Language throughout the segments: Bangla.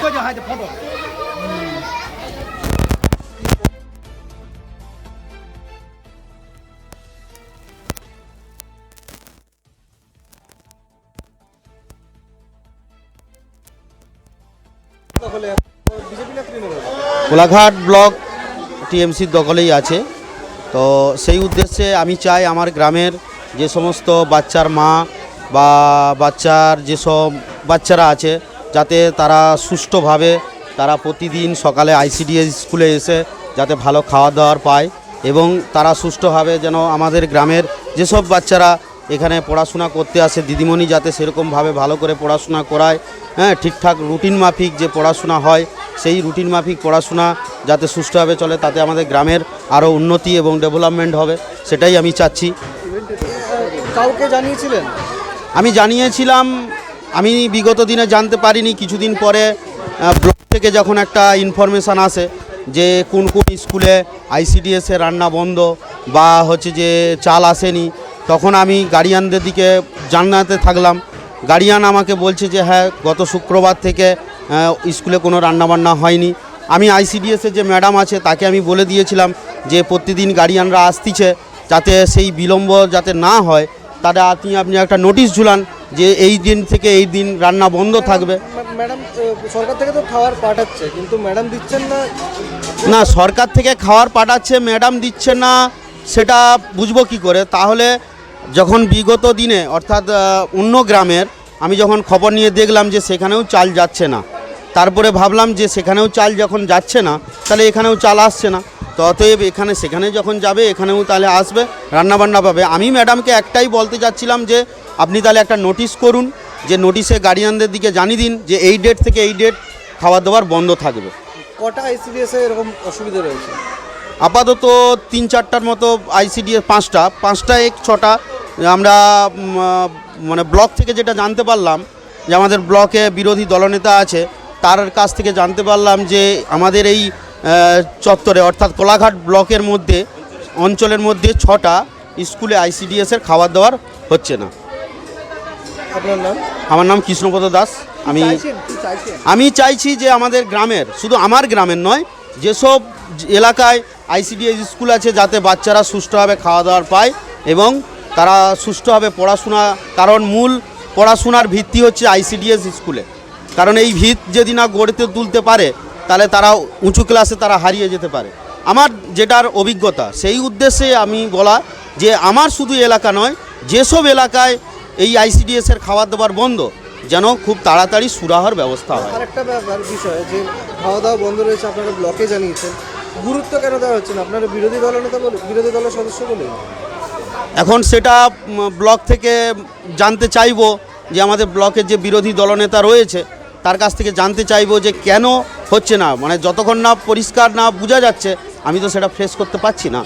过去还得跑跑。回来。কোলাঘাট ব্লক টিএমসির দখলেই আছে। তো সেই উদ্দেশ্যে আমি চাই আমার গ্রামের যে সমস্ত বাচ্চার মা বা বাচ্চার যেসব বাচ্চারা আছে, যাতে তারা সুষ্ঠুভাবে তারা প্রতিদিন সকালে আইসিডিএস স্কুলে এসে যাতে ভালো খাওয়া দাওয়ার পায় এবং তারা সুষ্ঠুভাবে যেন আমাদের গ্রামের যেসব বাচ্চারা এখানে পড়াশোনা করতে আসে দিদিমণি যাতে সেরকমভাবে ভালো করে পড়াশোনা করায় হ্যাঁ ঠিকঠাক রুটিন মাফিক যে পড়াশোনা হয় সেই রুটিন মাফিক পড়াশোনা যাতে সুষ্ঠুভাবে চলে তাতে আমাদের গ্রামের আরও উন্নতি এবং ডেভেলপমেন্ট হবে সেটাই আমি চাচ্ছি। কাউকে জানিয়েছিলেন? আমি জানিয়েছিলাম আমি বিগত দিনে জানতে পারিনি কিছুদিন পরে ব্লক থেকে যখন একটা ইনফরমেশান আসে যে কোন কোন স্কুলে আইসিডিএসের রান্না বন্ধ বা হচ্ছে যে চাল আসেনি তখন আমি গার্ডিয়ানদের দিকে জানাতে থাকলাম। গার্ডিয়ান আমাকে বলছে যে হ্যাঁ গত শুক্রবার থেকে স্কুলে কোনো রান্নাবান্না হয়নি। আমি আইসিডিএসের যে ম্যাডাম আছে তাকে আমি বলে দিয়েছিলাম যে প্রতিদিন গার্ডিয়ানরা আসতিছে যাতে সেই বিলম্ব যাতে না হয়। তাহলে আপনি আপনি একটা নোটিশ ঝুলান যে এই দিন থেকে এই দিন রান্না বন্ধ থাকবে। ম্যাডাম সরকার থেকে তো খাবার পাঠাচ্ছে কিন্তু ম্যাডাম দিচ্ছেন না। না সরকার থেকে খাবার পাঠাচ্ছে ম্যাডাম দিচ্ছে না সেটা বুঝব কি করে? তাহলে যখন বিগত দিনে, অর্থাৎ অন্য গ্রামের, আমি যখন খবর নিয়ে দেখলাম যে সেখানেও চাল যাচ্ছে না, তারপরে ভাবলাম যে সেখানেও চাল যখন যাচ্ছে না, তাহলে এখানেও চাল আসছে না। তো অতএব এখানে, সেখানে যখন যাবে, এখানেও তাহলে আসবে, রান্নাবান্না পাবে। আমি ম্যাডামকে একটাই বলতে চাচ্ছিলাম যে, আপনি তাহলে একটা নোটিশ করুন, যে নোটিশে গার্ডিয়ানদের দিকে জানিয়ে দিন যে এই ডেট থেকে এই ডেট খাবার দাবার বন্ধ থাকবে। কটা আইসিডিএস এ এরকম অসুবিধা রয়েছে? আপাতত তিন চারটার মতো আইসিডিএস পাঁচটা পাঁচটা এক ছটা। আমরা মানে ব্লক থেকে যেটা জানতে পারলাম যে আমাদের ব্লকে বিরোধী দলনেতা আছে তার কাছ থেকে জানতে পারলাম যে আমাদের এই চত্বরে অর্থাৎ কোলাঘাট ব্লকের মধ্যে অঞ্চলের মধ্যে ছটা স্কুলে আইসিডিএসের খাবার দাবার হচ্ছে না। আপনার নাম? আমার নাম কৃষ্ণপদ দাস। আমি আমি চাইছি যে আমাদের গ্রামের শুধু আমার গ্রামের নয় যেসব এলাকায় আইসিডিএস স্কুল আছে যাতে বাচ্চারা সুষ্ঠুভাবে খাওয়া দাওয়ার পায় এবং তারা সুষ্ঠুভাবে পড়াশোনা, কারণ মূল পড়াশোনার ভিত্তি হচ্ছে আইসিডিএস স্কুলে। কারণ এই ভিত যদি না গড়তে তুলতে পারে, তাহলে তারা উঁচু ক্লাসে তারা হারিয়ে যেতে পারে। আমার যেটার অভিজ্ঞতা, সেই উদ্দেশ্যে আমি বলা যে আমার শুধু এলাকা নয়, যেসব এলাকায় এই আইসিডিএসের খাবার দাবার বন্ধ, যেন খুব তাড়াতাড়ি সুরাহার ব্যবস্থা হয়। আর একটা বিষয়, যে খাওয়া দাওয়া বন্ধ রয়েছে, আপনারা ব্লকে জানিয়েছেন। গুরুত্ব কেন দেওয়া হচ্ছে না? আপনারা বিরোধী দলনেতা বলে, বিরোধী দলের সদস্য বলে? এখন সেটা ব্লক থেকে জানতে চাইব যে আমাদের ব্লকের যে বিরোধী দলনেতা রয়েছে, তার কাছ থেকে জানতে চাইব যে কেন হচ্ছে না? মানে যতক্ষণ না পরিষ্কার না বোঝা যাচ্ছে, আমি তো সেটা ফ্রেশ করতে পারছি না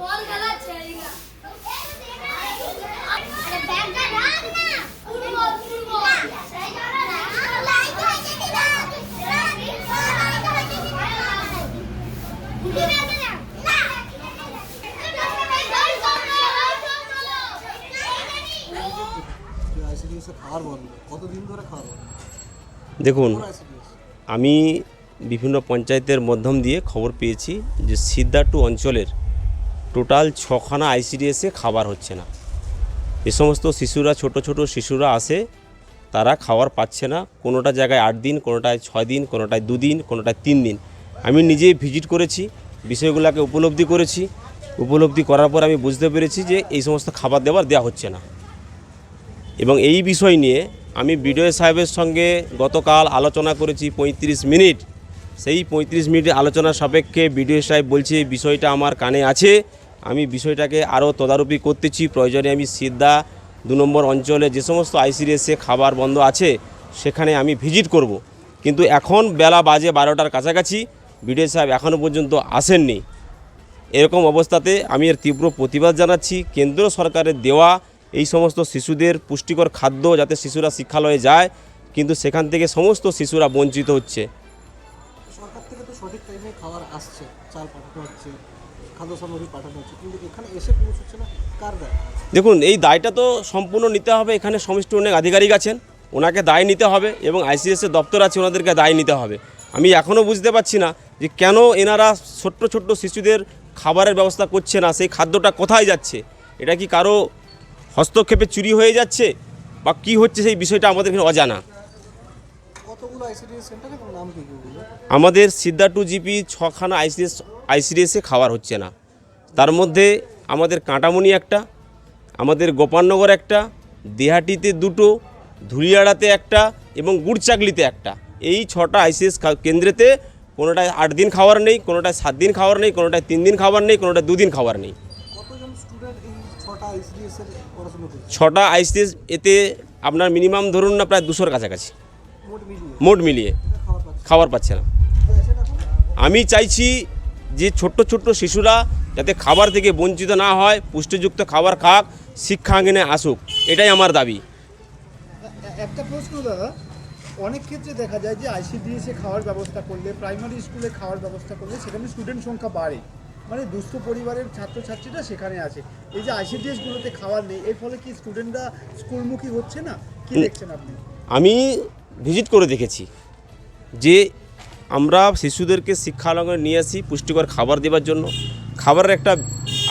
বল খেলা ছেড়ে গা আরে ব্যাগটা রাখ না ফুটবল ফুটবল সেই জায়গা রাখ লাইট হয়েছে দিদা লাইট হয়েছে দিদা উঠে যাবে না না খাওয়ার বন্ধ কতদিন ধরে খাওয়ার বন্ধ দেখুন আমি বিভিন্ন পঞ্চায়েতের মাধ্যম দিয়ে খবর পেয়েছি যে সিদ্ধাটু অঞ্চলের টোটাল ছখানা আইসিডিএসে খাবার হচ্ছে না। এ সমস্ত শিশুরা ছোট ছোট শিশুরা আসে তারা খাবার পাচ্ছে না। কোনোটা জায়গায় আট দিন কোনোটায় ছয় দিন কোনোটায় দুদিন কোনোটায় তিন দিন। আমি নিজেই ভিজিট করেছি বিষয়গুলোকে উপলব্ধি করেছি। উপলব্ধি করার পর আমি বুঝতে পেরেছি যে এই সমস্ত খাবার দেওয়ার দেওয়া হচ্ছে না। এবং এই বিষয় নিয়ে আমি বিডিও সাহেবের সঙ্গে গতকাল আলোচনা করেছি পঁয়ত্রিশ মিনিট। সেই পঁয়ত্রিশ মিনিট আলোচনার সাপেক্ষে বিডিও সাহেব বলছে বিষয়টা আমার কানে আছে। আমি বিষয়টাকে আরও তদারকি করতেছি। প্রয়োজনে আমি সিদ্ধা দু নম্বর অঞ্চলে যে সমস্ত আইসিডিএসে খাবার বন্ধ আছে, সেখানে আমি ভিজিট করব। কিন্তু এখন বেলা বাজে বারোটার কাছাকাছি। বিডিও সাহেব এখনও পর্যন্ত আসেননি। এরকম অবস্থাতে আমি এর তীব্র প্রতিবাদ জানাচ্ছি। কেন্দ্র সরকারের দেওয়া এই সমস্ত শিশুদের পুষ্টিকর খাদ্য যাতে শিশুরা শিক্ষালয়ে যায় কিন্তু সেখান থেকে সমস্ত শিশুরা বঞ্চিত হচ্ছে। সরকার থেকে তো সঠিক টাইমে খাবার আসছে চাল পাঠানো হচ্ছে খাদ্য সামগ্রী পাঠানো হচ্ছে কিন্তু এখানে এসে পৌঁছচ্ছে না কার দায়? দেখুন এই দায়টা তো সম্পূর্ণ নিতে হবে এখানে সমষ্টি অনেক আধিকারিক আছেন ওনাকে দায় নিতে হবে এবং আইসিএসের দপ্তর আছে ওনাদেরকে দায় নিতে হবে। আমি এখনও বুঝতে পারছি না যে কেন এনারা ছোট্ট ছোট্ট শিশুদের খাবারের ব্যবস্থা করছে না সেই খাদ্যটা কোথায় যাচ্ছে? এটা কি কারও হস্তক্ষেপে চুরি হয়ে যাচ্ছে বা কি হচ্ছে সেই বিষয়টা আমাদের এখানে অজানা। আইসিডিএস আমাদের সিদ্ধা টু জিপি ছখানা আইসিএস আইসিডিএসে খাবার হচ্ছে না। তার মধ্যে আমাদের কাঁটামণি একটা আমাদের গোপালনগর একটা দেহাটিতে দুটো ধুলিয়াড়াতে একটা এবং গুড়চাকলিতে একটা। এই ছটা আইসিএস কেন্দ্রেতে কোনোটায় আট দিন খাবার নেই কোনোটায় সাত দিন খাবার নেই কোনোটায় তিন দিন খাবার নেই কোনোটায় দুদিন খাবার নেই। ছটা আইসিএস এতে আপনার মিনিমাম ধরুন না প্রায় দুশোর কাছাকাছি। মোট মিলিয়ে খাবার পাচ্ছে না। আমি চাইছি যে ছোট্ট ছোট্ট শিশুরা যাতে খাবার থেকে বঞ্চিত না হয়, পুষ্টিযুক্ত খাবার খাক শিক্ষাঙ্গনে আসুক, এটাই আমার দাবি। একটা প্রশ্ন অনেক ক্ষেত্রে দেখা যায় যে আইসিডিএসে খাওয়ার ব্যবস্থা করলে, প্রাইমারি স্কুলে খাওয়ার ব্যবস্থা করলে সেখানে স্টুডেন্ট সংখ্যা বাড়ে। মানে দুস্থ পরিবারের ছাত্রছাত্রীরা সেখানে আছে। এই যে আইসিডিএসগুলোতে খাবার নেই এর ফলে কি স্টুডেন্টরা স্কুলমুখী হচ্ছে না? কি দেখছেন আপনি? আমি ভিজিট করে দেখেছি যে আমরা শিশুদেরকে শিক্ষালয়ে নিয়ে আসি পুষ্টিকর খাবার দেওয়ার জন্য। খাবারের একটা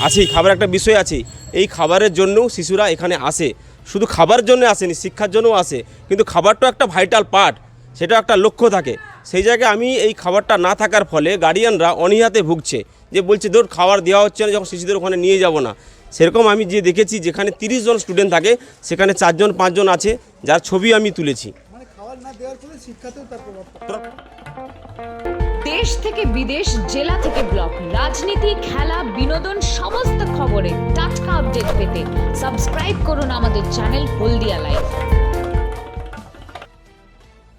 আছেই খাবার একটা বিষয় আছে এই খাবারের জন্যও শিশুরা এখানে আসে। শুধু খাবার জন্য আসেনি শিক্ষার জন্যও আসে। কিন্তু খাবারটা একটা ভাইটাল পার্ট সেটা একটা লক্ষ্য থাকে। সেই জায়গায় আমি এই খাবারটা না থাকার ফলে গার্ডিয়ানরা অনীহাতে ভুগছে। যে বলছে ধর খাবার দেওয়া হচ্ছে না যখন শিশুদের ওখানে নিয়ে যাব না। সেরকম আমি যে দেখেছি যেখানে তিরিশ জন স্টুডেন্ট থাকে সেখানে চারজন পাঁচজন আছে যার ছবি আমি তুলেছি। মানে খাবার না দেওয়ার ফলে শিক্ষাতেও তার প্রভাব পড়ে। দেশ থেকে বিদেশ জেলা থেকে ব্লক রাজনীতি খেলা বিনোদন সমস্ত খবরে টাটকা আপডেট পেতে সাবস্ক্রাইব করুন আমাদের চ্যানেল হলদিয়া লাইভ